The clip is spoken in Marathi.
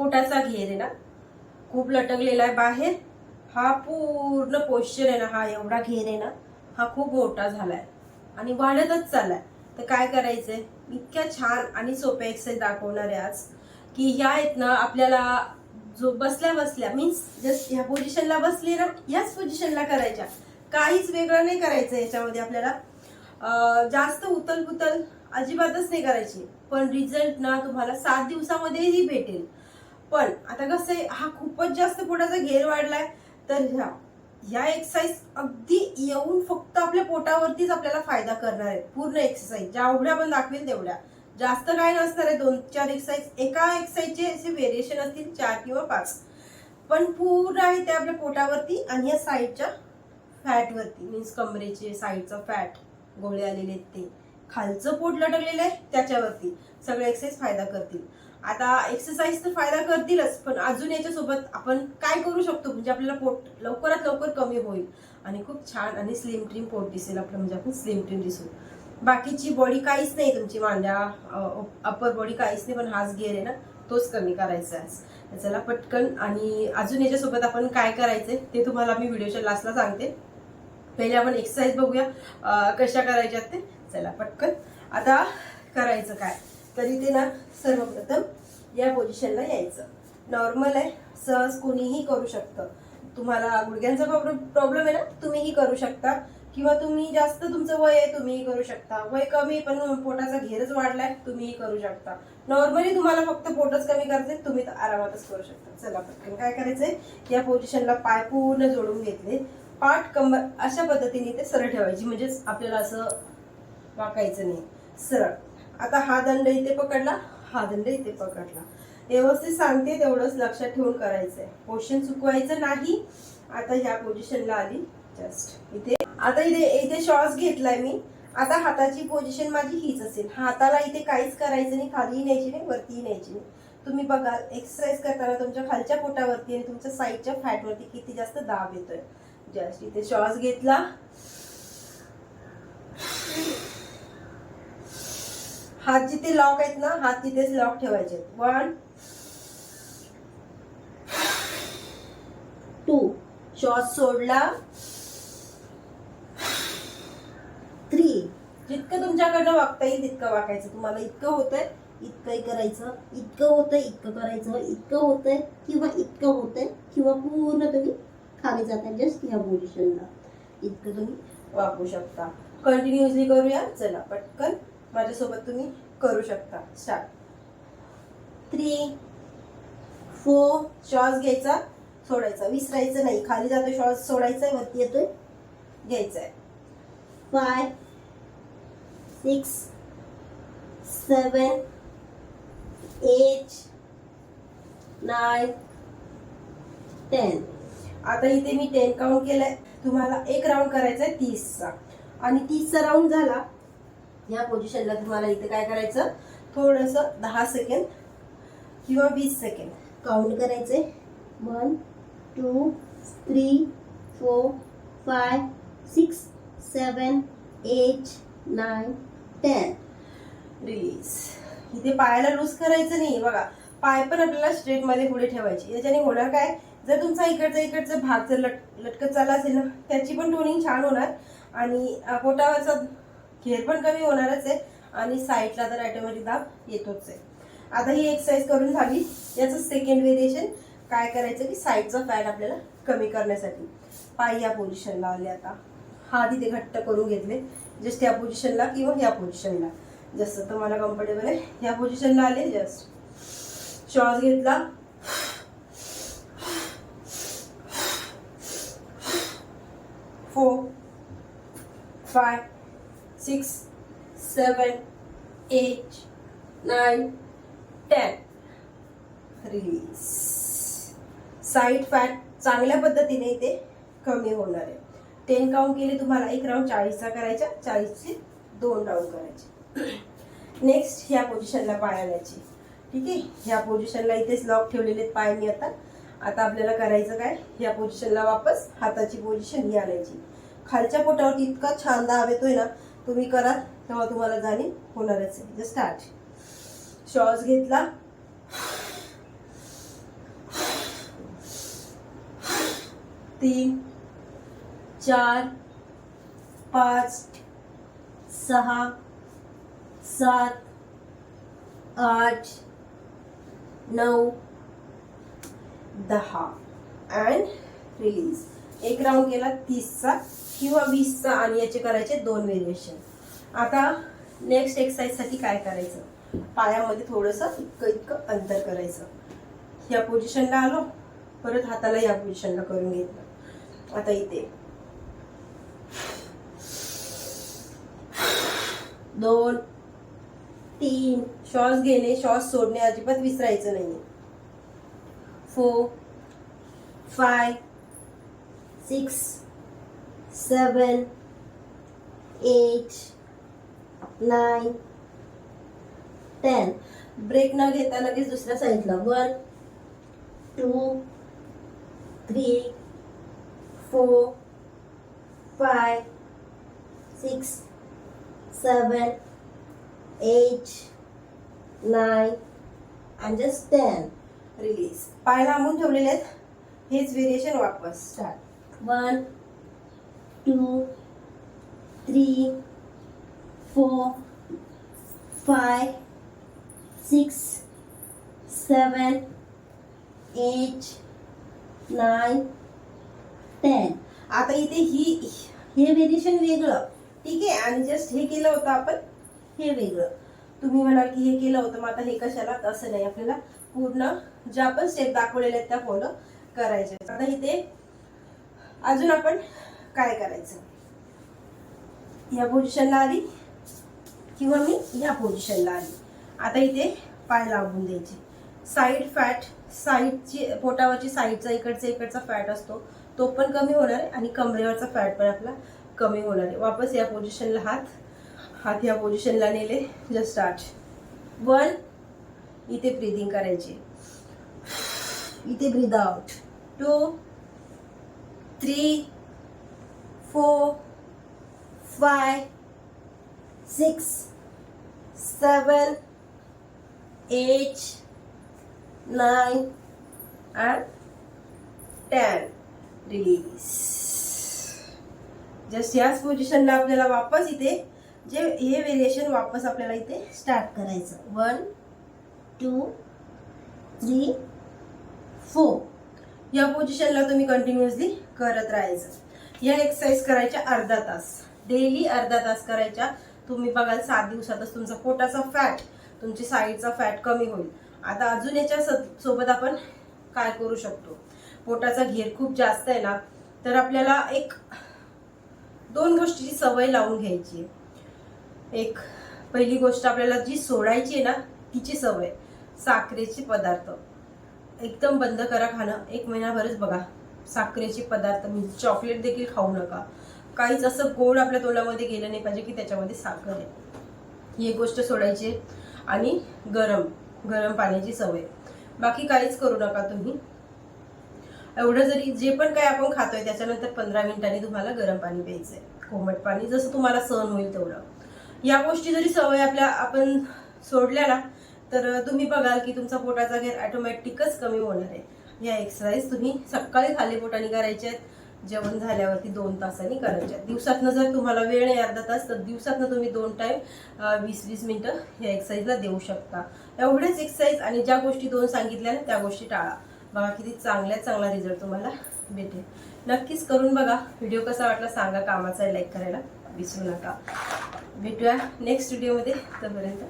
पोटाचा घेर आहे ना? खूप लटकलेला आहे बाहेर. हा पूर्ण पोश्चर आहे ना हा एवढा घेर आहे ना हा खूप मोठा झालाय. आणि वाढतच चाललाय. तर काय करायचंय? इतक्या छान आणि सोप्या एक्सरसाइज दाखवणार आहे आज की ह्या आहेत ना आपल्याला जो बसल्या बसल्या मीन्स जस्ट ह्या पोझिशनला बसली ना याच पोझिशनला करायच्या. काहीच वेगळं नाही करायचं याच्यामध्ये आपल्याला. जास्त उतल पुतल अजिबातच नाही करायची. पण रिझल्ट ना तुम्हाला सात दिवसामध्येही भेटेल. पण आता कसं आहे हा खूपच जास्त पोटाचा घेर वाढलाय. तर ह्या या एक्सरसाइज अगदी येऊन फक्त आपल्या पोटावरतीच आपल्याला फायदा करणार आहे. पूर्ण एक्सरसाइज जेवढ्या पण दाखवेल तेवढ्या. जास्त काय नसणार आहे दोन चार एक्सरसाइज एका एक्सरसाइजचे असे व्हेरिएशन असतील चार किंवा पाच. पण पूर्ण आहे ते आपल्या पोटावरती आणि या साईडच्या फॅटवरती. मीन्स कमरेचे साईडचं फॅट गोळे आलेले आहेत ते. खालचं पोट लटकलेलं आहे त्याच्यावरती. सगळे एक्सरसाइज फायदा करतील. आता एक्सरसाइज तर फायदा करतीलच पण अजून याच्यासोबत आपण काय करू शकतो? म्हणजे आपल्याला पोट लवकरात लवकर कमी होईल. आणि खूप छान आणि स्लिम ट्रीम पोट दिसेल आपलं म्हणजे आपण स्लिम ट्रीम दिसू. बाकीची बॉडी काहीच नाही तुमची मांड्या अप्पर बॉडी काहीच नाही पण हाच गेअर आहे ना तोच कमी करायचा आहे. चला पटकन आणि अजून याच्यासोबत आपण काय करायचंय ते तुम्हाला मी व्हिडिओच्या लास्टला सांगते. पहिले आपण एक्सरसाइज बघूया कशा करायच्या ते. चला पटकन. आता करायचं काय? तरी ते ना सर्वप्रथम या पोझिशनला यायचं. नॉर्मल आहे सहज कोणीही करू शकतं. तुम्हाला गुडघ्यांचा प्रॉब्लेम आहे ना तुम्हीही करू शकता. किंवा तुम्ही जास्त तुमचं वय आहे तुम्हीही करू शकता. वय कमी पण पोटाचा घेरच वाढलाय तुम्हीही करू शकता. नॉर्मली तुम्हाला फक्त पोटच कमी करते तुम्ही तर आरामातच करू शकता. चला पटकन काय करायचंय? या पोझिशनला पाय पूर्ण जोडून घेतले. पाठ कंबर अशा पद्धतीने ते सरळ ठेवायची. म्हणजेच आपल्याला असं वाकायचं नाही. सरळ. आता हा दंड इथे पकडला हा दंड इथे पकडला. व्यवस्थित सांगते तेवढंच लक्षात ठेवून करायचंय. पोझिशन चुकवायचं नाही. आता ह्या पोझिशनला आली. जस्ट इथे. आता इथे इथे शॉर्ट्स घेतलाय मी. आता हाताची पोझिशन माझी हीच असेल. हाताला इथे काहीच करायचं नाही. खाली न्यायची नाही वरती न्यायची नाही. तुम्ही बघा एक्सरसाइज करताना तुमच्या खालच्या पोटावरती आणि तुमच्या साईडच्या फॅटवरती किती जास्त दाब येतोय. जस्ट इथे श्वास घेतला. हात जिथे लॉक आहेत ना हात तिथेच लॉक ठेवायचे. वन टू श्वास सोडला. थ्री जितकं तुमच्याकडनं वागता येईल तितकं वाकायचं तुम्हाला इतकं होतंय इतकंही करायचं इतकं होतंय इतकं करायचं इतकं होतंय किंवा इतकं होतंय किंवा पूर्ण तुम्ही खाली जाता जस्ट या पोझिशनला इतकं तुम्ही वापरू शकता. कंटिन्युअसली करूया. चला पटकन. माझ्यासोबत तुम्ही करू शकता. स्टार्ट थ्री फोर श्वास घ्यायचा सोडायचा. विसरायचं नाही. खाली जातो श्वास सोडायचा आहे वरती येतोय घ्यायचा आहे five six seven eight nine ten आता इथे मी टेन काउंट केलाय. तुम्हाला एक राऊंड करायचा आहे तीसचा. आणि तीसचा राऊंड झाला या पोझिशनला तुम्हाला इथे काय करायचं? थोडंसं दहा सेकंड किंवा वीस सेकंड काउंट करायचे. One two three four five six seven eight nine ten release इथे पायाला लूज करायचं नाही. बघा पाय पण आपल्याला स्ट्रेटमध्ये पुढे ठेवायचे. याच्याने होणार काय? जर तुमचा इकडचा इकडचा भाग जर लट लटकत चालला असेल ना त्याची पण टोनिंग छान होणार. आणि पोटावरचा घेर पण कमी होणारच आहे आणि साईडला तर ऑटोमॅटिक दाब येतोच आहे. आता ही एक्सरसाइज करून झाली. याचं सेकंड व्हेरिएशन काय करायचं की साईडचा फॅट आपल्याला कमी करण्यासाठी. पाय या पोझिशनला आले आता. हा तिथे घट्ट करून घेतले. जस्ट या पोझिशनला किंवा या पोझिशनला जसं तुम्हाला कम्फर्टेबल आहे. या पोझिशनला आले. जस्ट श्वास घेतला. Four five six seven eight nine ten. Release. Side fat चांगल्या पद्धतीने इथे कमी होणार आहे. टेन काउंट केले तुम्हाला एक राऊंड चाळीसचा करायचा चाळीसचे दोन राऊंड करायचे. नेक्स्ट ह्या पोझिशनला पाय आणायची. ठीक आहे? ह्या पोझिशनला इथेच लॉक ठेवलेले आहेत पाय मी आता. आता आपल्याला करायचं काय? ह्या पोझिशनला वापस हाताची पोझिशन ही आणायची. खालच्या पोटावरती इतका छान दाब येतोय ना तुम्ही कराल तेव्हा तुम्हाला जाणीव होणारच आहे. जस्ट स्टार्ट श्वास घेतला. तीन चार पाच सहा सात आठ नऊ दहा. अँड रिलीज एक राऊंड केला तीसचा किंवा वीसचा आणि याचे करायचे दोन व्हेरिएशन आता नेक्स्ट एक्सरसाइजसाठी काय करायचं? पायामध्ये थोडंसं इतकं इतकं अंतर करायचं. या पोझिशनला आलो परत हाताला या पोझिशनला करून घेतलं. आता इथे. दोन तीन. श्वास घेणे श्वास सोडणे अजिबात विसरायचं नाही four five six seven eight, nine ten break न घेता लगेच दुसऱ्या साईडला. One two three four five six seven eight nine and just ten release पाय लांबून ठेवलेले आहेत. हेच व्हेरिएशन वापस start one two three four five six seven eight nine ten. आता इथे ही हे व्हेरिएशन वेगळं. ठीक आहे? आणि जस्ट हे केलं होतं आपण हे वेगळं. तुम्ही म्हणाल की हे केलं होतं मग आता हे कशाला? तसं नाही. आपल्याला पूर्ण ज्या पण स्टेप दाखवलेल्या आहेत त्या फॉलो करायच्या आता इथे अजून आपण काय करायचं? या पोझिशनला आली किंवा मी या पोझिशनला आली आता इथे पाय लावून द्यायचे. साईड फॅट साईडची पोटावरची साईडचा इकडचा इकडचा फॅट असतो. तो पण कमी होणार आहे आणि कमरेवरचा फॅट पण आपला कमी होणार आहे. वापस या पोझिशनला हात हात या पोझिशनला नेले जस्ट स्टार्ट वन इथे ब्रिदिंग करायची. इथे breathe out two three four five six seven eight, nine and ten. Release just याच पोझिशनला आपल्याला वापस इथे जे हे व्हेरिएशन वापस आपल्याला इथे स्टार्ट करायचं. वन टू थ्री फोर या पोझिशनला तुम्ही कंटिन्युअसली करत राहायचं. या एक्सरसाइज करायच्या अर्धा तास. डेली अर्धा तास करायच्या. तुम्ही बघाल सात दिवसातच तुमचा पोटाचा फॅट तुमची साईडचा फॅट कमी होईल. आता अजून याच्या स- सोबत आपण काय करू शकतो? पोटाचा घेर खूप जास्त आहे ना तर आपल्याला एक दोन गोष्टीची सवय लावून घ्यायची आहे. एक पहिली गोष्ट आपल्याला जी सोडायची आहे ना तिची सवय साखरेचे पदार्थ. एकदम बंद करा खाणं. एक महिनाभरच बघा. साखरेचे पदार्थ म्हणजे चॉकलेट देखील खाऊ नका. काहीच असं गोड आपल्या तोंडामध्ये गेलं नाही पाहिजे की त्याच्यामध्ये साखर आहे. ही एक गोष्ट सोडायची आणि गरम गरम पाण्याची सवय. बाकी काहीच करू नका तुम्ही. एवढं जरी जे पण काय आपण खातोय त्याच्यानंतर पंधरा मिनिटांनी तुम्हाला गरम पाणी प्यायचंय. कोमट पाणी जसं तुम्हाला सहन होईल तेवढं. या गोष्टी जरी सवय आपल्या आपण सोडल्या ना तर तुम्ही बघाल की तुमचा पोटाचा घेर ऑटोमॅटिकच कमी होणार आहे. या एक्सरसाइज तुम्ही सकाळी खाली पोटाने करायचे आहेत. जेवण झाल्यावरती दोन तासांनी करायचे आहेत. दिवसातनं जर तुम्हाला वेळ नाही अर्धा तास तर दिवसातनं तुम्ही दोन टाईम वीस वीस मिनटं या एक्सरसाइजला देऊ शकता. एवढेच एक्सरसाइज आणि ज्या गोष्टी दोन सांगितल्या ना त्या गोष्टी टाळा. बघा किती चांगल्या चांगला रिझल्ट तुम्हाला भेटेल. नक्कीच करून बघा. व्हिडिओ कसा वाटला सांगा. कामाचा लाईक करायला. विसरू नका. भेटूया नेक्स्ट व्हिडिओमध्ये तोपर्यंत